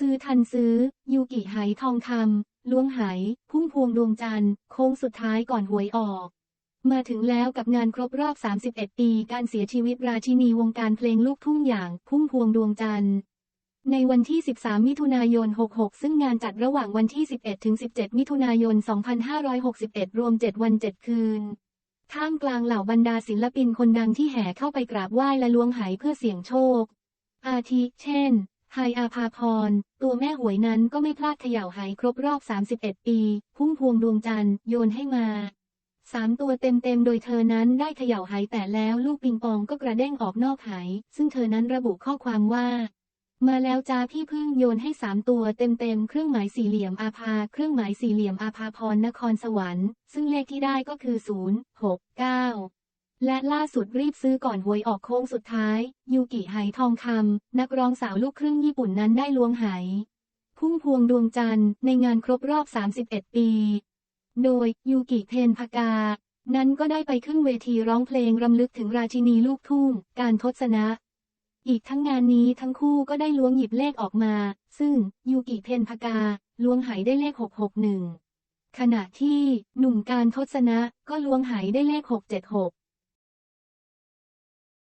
ซื้อทันซื้อ ยูกิไหทองคำล้วงไหพุ่มพวงดวงจันทร์โค้งสุดท้ายก่อนหวยออก มาถึงแล้วกับงานครบรอบ 31 ปี การเสียชีวิตราชินีวงการเพลงลูกทุ่งอย่างพุ่มพวงดวงจันทร์ในวันที่ 13 มิถุนายน 66 ซึ่งงานจัดระหว่างวันที่ 11 ถึง 17 มิถุนายน 2561 รวม 7 วัน 7 คืน ท่ามกลางเหล่าบรรดาศิลปินคนดังที่แห่เข้าไปกราบไหว้และล้วงไหเพื่อเสี่ยงโชค อาทิเช่น ไฮอาภาพร ตัวแม่หวยนั้นก็ไม่พลาดเขย่าไหครบรอบ 31 ปี พุ่มพวงดวงจันทร์โยนให้มาสามตัวเต็มๆ โดยเธอนั้นได้เขย่าไหแต่แล้วลูกปิงปองก็กระเด้งออกนอกไหซึ่งเธอนั้นระบุข้อความว่า มาแล้วจ้าพี่พึ่งโยนให้สามตัวเต็มๆ เครื่องหมายสี่เหลี่ยมอาภา เครื่องหมายสี่เหลี่ยมอาภาพรนครสวรรค์ ซึ่งเลขที่ได้ก็คือ 0 6 9 และล่าสุดรีบซื้อก่อนหวยออกโค้งสุดท้าย ยูกิไหทองคำนักร้องสาวลูกครึ่งญี่ปุ่นนั้นได้ล้วงไหพุ่มพวงดวงจันทร์ในงานครบรอบ 31 ปี โดยยูกิเพนพกา นั้นก็ได้ไปขึ้นเวทีร้องเพลงรำลึกถึงราชินีลูกทุ่ง การทศนะ อีกทั้งงานนี้ทั้งคู่ก็ได้ล้วงหยิบเลขออกมา ซึ่งยูกิเพนพกาล้วงไหได้เลข 661 ขณะที่หนุ่มการทศนะก็ล้วงไหได้เลข 676